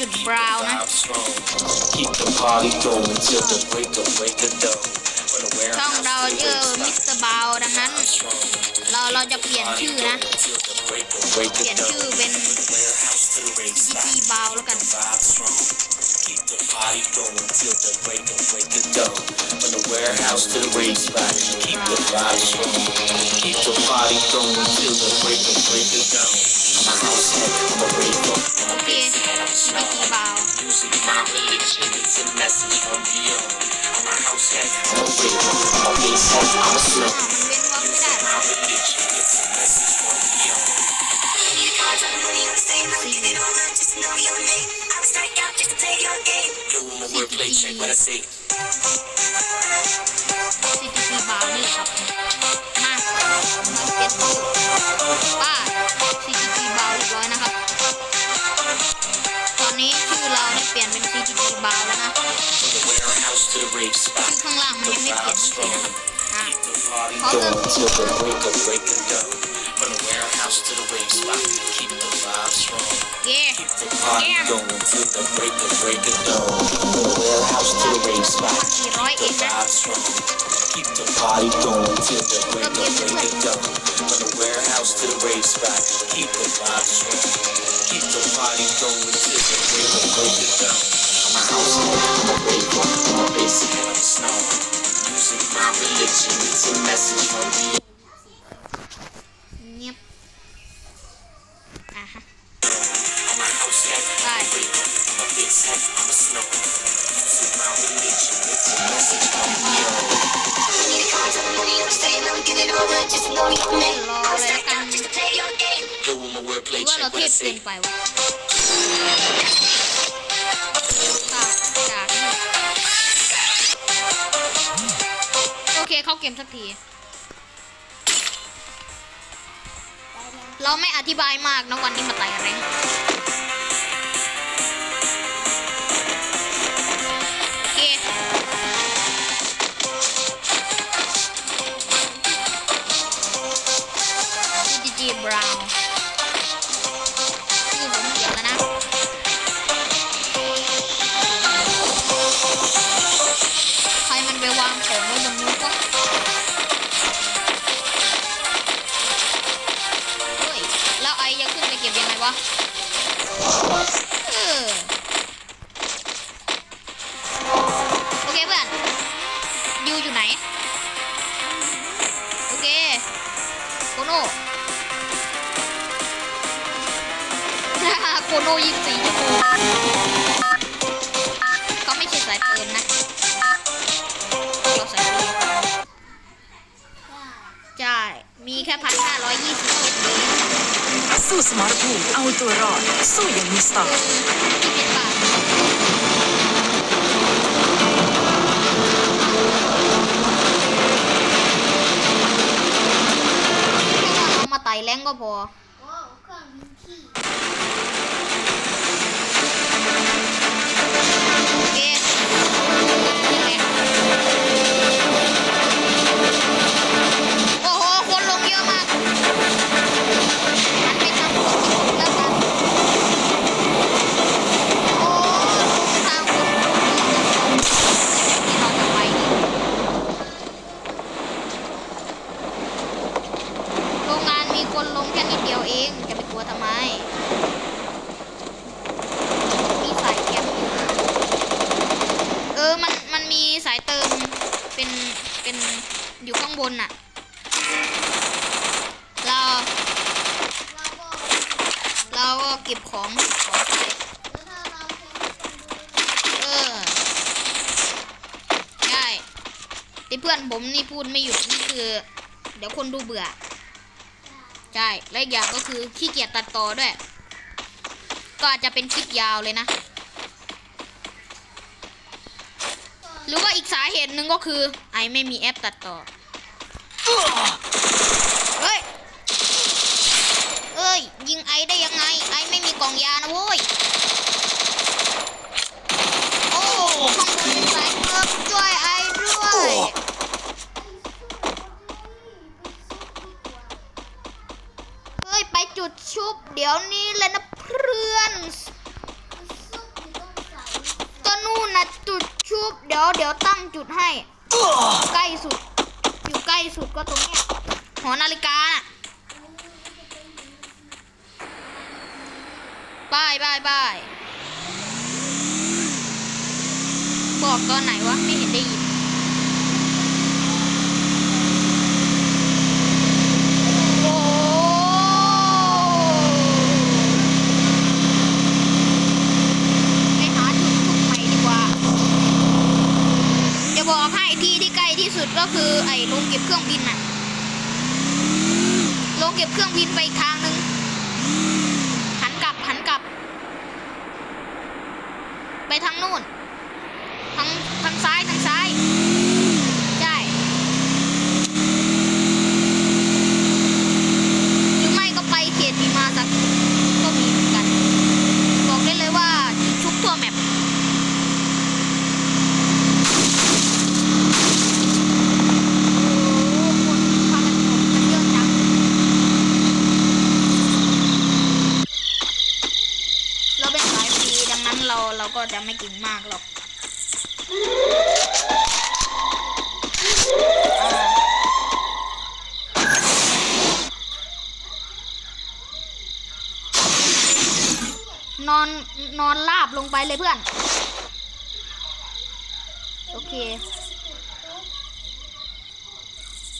จุดบราวน์นะ Keep the party going till the break of break of dawn. When the ช่อง warehouse เรา to the ชื่อ waist มิสเตอร์บาวดังนั้น strong. เราเราจะเปลี่ยนชื่อนะ Till the break of break เปลี่ย of นชื่อ dawn. เป็น Warehouse to the waist GT บาวแล้วกัน vibe strong. Keep the party going till the break of break of dawn. From the warehouse to the race spot. Keep the vibe strong. Keep the party going till the break of break of dawn. I'm a house head, I'm a raver, I'm โอ a เค bass head, I'm a GT snow. บาว Music, my religion, it's a message from beyond. I'm a house head, I'm a raver, I'm a bass head, I'm a snow. อ้าวมันเว้นวรรคไม่ได้ My religion, it's a message from beyond. Yo, I'm a wordplay, check what I say. CTP บาวนี่ครับมามาเปลี่ยนชื่อป้า CTP บาวเรียบร้อยนะครับ ตอนนี้ชื่อเราได้เปลี่ยนเป็น CTP บาวแล้วนะ From the warehouse to the rave ชื่อ spot. ข้างล่างมันยังไม่เปลี่ยนเฉยๆนะครับอะ Keep the party going till the break of break of dawn. From the warehouse to the wave spot, keep the vibe strong. Yeah. Keep the party yeah. going till the break of break of dawn. From the warehouse to the wave spot, keep the vibe strong. Keep the party going till the break of break of dawn. From the warehouse to the rave spot, keep the vibe strong. Keep the party going till the break of break of dawn. I'm a house, I'm a baby, I'm a basic, and I'm a snow. Using my religion, it's a message from me. ว่า check เรา what เท I พเกินไปวะค่าโอเคเข้าเกมสักที เราไม่อธิบายมากนะวันนี้มาไต่แรง บยังไงวะเออโอเคเพื่อนยูอยู่ไหน โอเคโคโน่โคโน่ยิงสีชมพูเขาไม่ใช่สายเติมนะเราสายเติมใช่ มีแค่พันห้าร้อยยี่สิบเอ็ดเอง สู้สมรภูมิเอาตัวรอด สู้อย่างมีสตอล์อที่เป็นบาทเอามาไต่แรงก็พอ อยู่ข้างบนน่ะเราเราก็เก็บของของไปเออใช่แต่เพื่อนผมนี่พูดไม่หยุดนี่คือ เดี๋ยวคนดูเบื่อ ใช่ และอีกอย่างก็คือขี้เกียจตัดต่อด้วย ก็อาจจะเป็นคลิปยาวเลยนะ หรือว่าอีกสาเหตุหนึ่งก็คือ ไอไม่มีแอปตัดต่อ เฮ้ย เอ้ย ยิงไอได้ยังไง ไอไม่มีกล่องยานะโว้ย โอ้ข้างบนเป็นสายเพิ่มช่วยไอด้วยเฮ้ย ไปจุดชุบเดี๋ยวนี้เลยนะเพื่อน เดี๋ยวเดี๋ยวตั้งจุดให้ ใกล้สุด อยู่ใกล้สุดก็ตรงเนี้ยหอนาฬิกาบายบายบายบอกตอนไหนวะ ไม่เห็นได้ยิน โอ้ไปหาจุดชุบใหม่ดีกว่า จะบอกให้ที่ที่ใก็คือไอ้โรงเก็บเครื่องบินน่ะโรงเก็บเครื่องบินไปอีกทางหนึ่งหันกลับหันกลับ ไปทางนู่น ทางทางซ้ายทางซ้าย ใช่ หรือไม่ก็ไปเขตมีมาสักก็มีเหมือนกัน บอกได้เลยว่าทุกทั่วแมป เราเป็นสายฟรีดังนั้นเราเราก็จะไม่เก่งมากหรอกอ่า นอนนอนราบลงไปเลยเพื่อน โอเค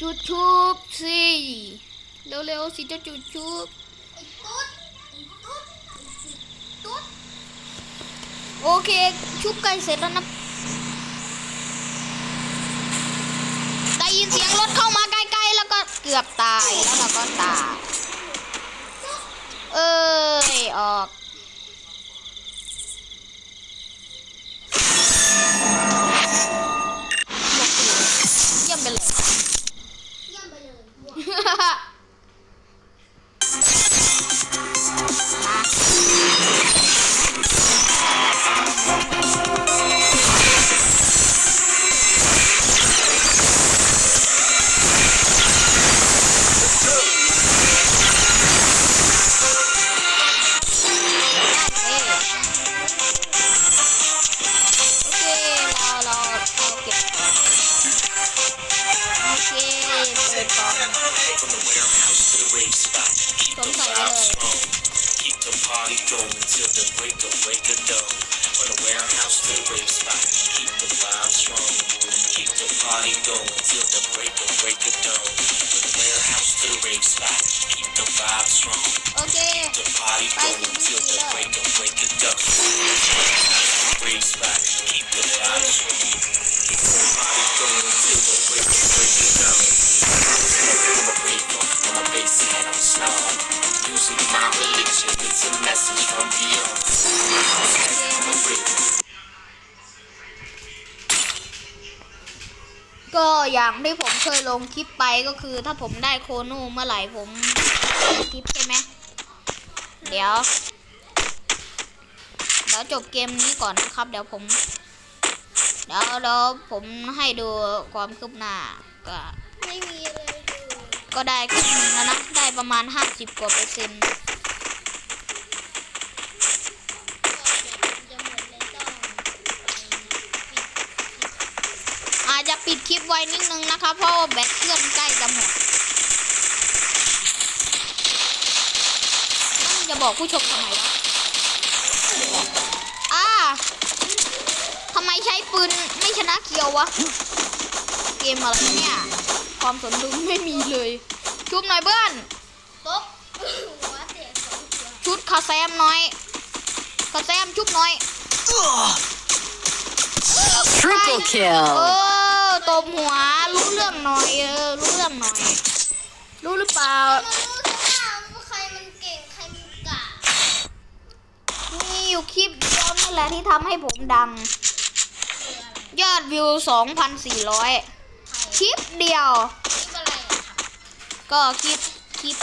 จุดชุบสิเร็วๆสิเจ้าจุดชุบโอเค ชุบไก่เสร็จแล้วนะได้ยินเสียงรถเข้ามาใกล้ๆแล้วก็เกือบตายแล้วเราก็ตาย the warehouse to the rave spot. Keep the strong. Okay. Bye, the going the. Rave. ก็อย่างที่ผมเคยลงคลิปไปก็คือ ถ้าผมได้โคนูเมื่อไหร่ผมคลิปใช่ไหมเดี๋ยวเดี๋ยวจบเกมนี้ก่อนนะครับ เดี๋ยวผม เดี๋ยวเดี๋ยวผมให้ดูความคืบหน้าก็ไม่มีอะไรเลยก็ได้ครึ่งหนึ่งแล้วนะ ได้ประมาณ 50กว่าเปอร์เซ็นต์ ปิดคลิปไว้นิดนึงนะคะเพราะว่าแบตเครื่องใกล้จะหมดนั่นจะบอกผู้ชมทำไมวะอ่าทำไมใช้ปืนไม่ชนะเคียววะ เกมอะไรเนี่ย ความสมดุลไม่มีเลย ชุบหน่อยเพื่อนตบหัวเตะสองตัวชุดคาแซมหน่อยคาแซมชุบหน่อย Triple เอ kill. อตบหัวรู้เรื่องหน่อยเออรู้เรื่องหน่อย รู้หรือเปล่ารู้ซะว่าใครมันเก่งใครมันกะมีอยู่คลิปเดียวนั่แหละที่ทำให้ผมดัง ยอดวิว 2,400 คลิปเดียวคิดอะไรอะครับก็คลิปคลิป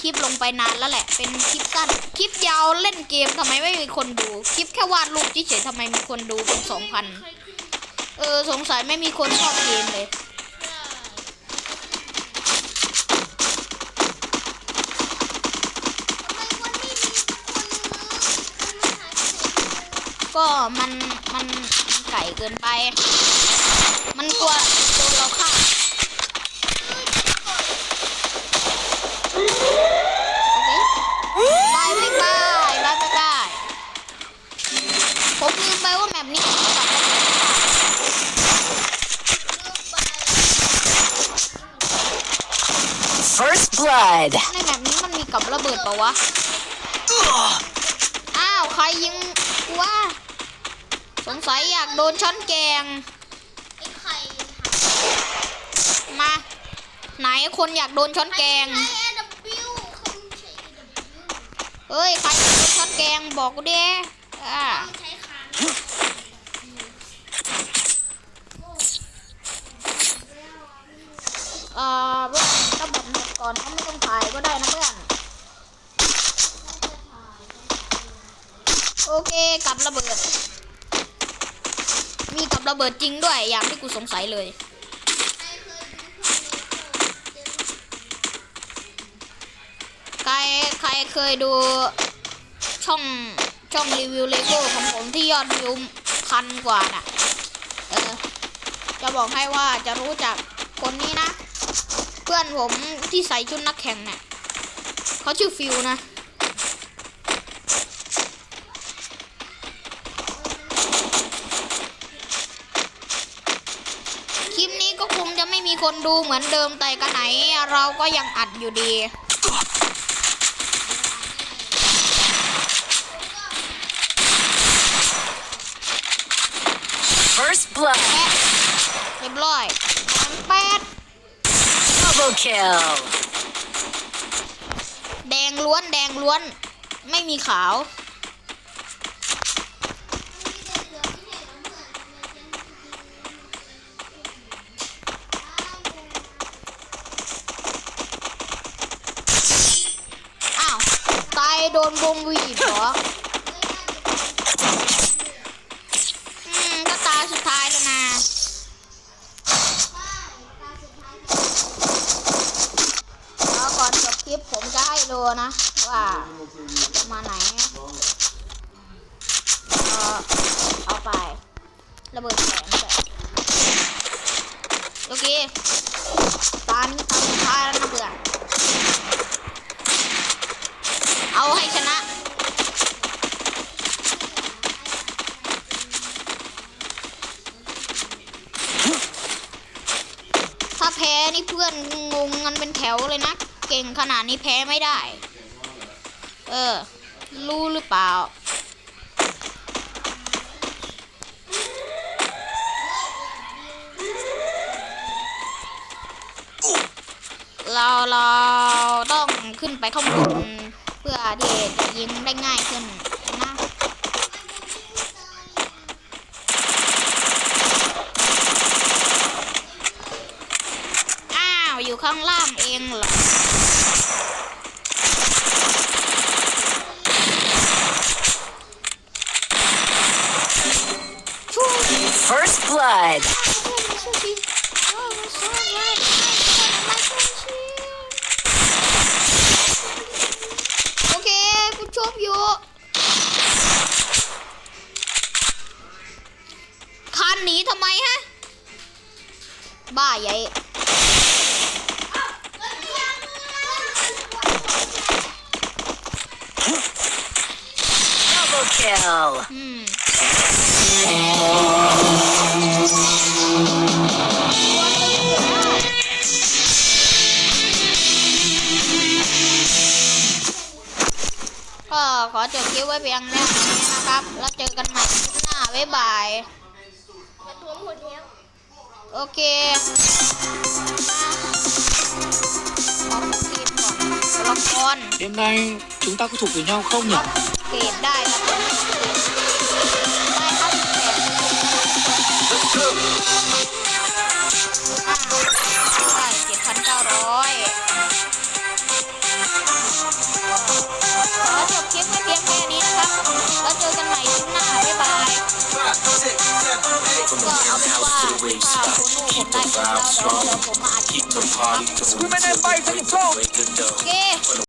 คลิปลงไปนานแล้วแหละ เป็นคลิปสั้น คลิปยาวเล่นเกมทำไมไม่มีคนดู คลิปแค่วาดรูปเฉยๆทำไมมีคนดูเป็น2,000 เออสงสัยไม่มีคนชอบเกมเลยก็มันมันมันกก่เกินไป มันกลัวโดนเราฆ่าโอเคบายบายบายบายบายบายผมลืมไปว่าแมปนี้มีกับระเบิด First blood. ในแมปนี้มันมีกับระเบิดปะวะ อ้าว ใครยิงกูวะสงสัยอยากโดนช้อนแกงไอ้ไข่มา ไหนคนอยากโดนช้อนแกงใช้ AW เขาใช้ AW เอ้ย ใครอยากโดนช้อนแกงบอกกูดิอ่าเขาใช้คานเอ่อเพื่ อนถ้าแบบหมดก่อนก็ไม่ต้องถ่ายก็ได้นะเพื่อน โอเคกับระเบิด มีกับระเบิดจริงด้วย อย่างที่กูสงสัยเลย ใครใครเคยดูช่องช่องรีวิวเลโก้ของผมที่ยอดวิวพันกว่าน่ะ เออ จะบอกให้ว่าจะรู้จักคนนี้นะ เพื่อนผมที่ใส่ชุดนักแข่งเนี่ยเขาชื่อฟิวนะคลิปนี้ก็คงจะไม่มีคนดูเหมือนเดิมแต่กันไหน เราก็ยังอัดอยู่ดี First blood. เรียบร้อยแปด Double kill. แดงล้วนแดงล้วน ไม่มีขาว อ้าว ตายโดนวงหวีดเหรอ อืมก็ตาสุดท้ายแล้วนะ แล้วก่อนจบคลิปผมจะให้ดู นะ ว่าจะมาไหนเอาไประเบิดแสงเลยโอเคตานี้ตาสุดท้ายแล้วนะเบื่อเอาให้ชนะถ้าแพ้นี่เพื่อนงงกันเป็นแถวเลยนะ เก่งขนาดนี้แพ้ไม่ได้ เออ รู้หรือเปล่า เราเราต้องขึ้นไปข้างบนเพื่อที่จะยิงได้ง่ายขึ้นนะ อ้าว อยู่ข้างล่างเองเหรอ ช่วย First blood. โอเคกูชอบอยู่คันหนีทำไมฮะ บ้าใหญ่ Double kill. อื จบคลิปไว้เพียงแค่นี้นะครับ แล้วเจอกันใหม่คลิปหน้า บ๊ายบายกระท้วงหมดแล้วโอเคขอเกมก่อนตัวละคร Đêm nay chúng ta có thuộc về nhau không nhỉ? เกรดได้ครับผมได้ keep the vibe strong. Keep the party going. Screaming that bite to the top.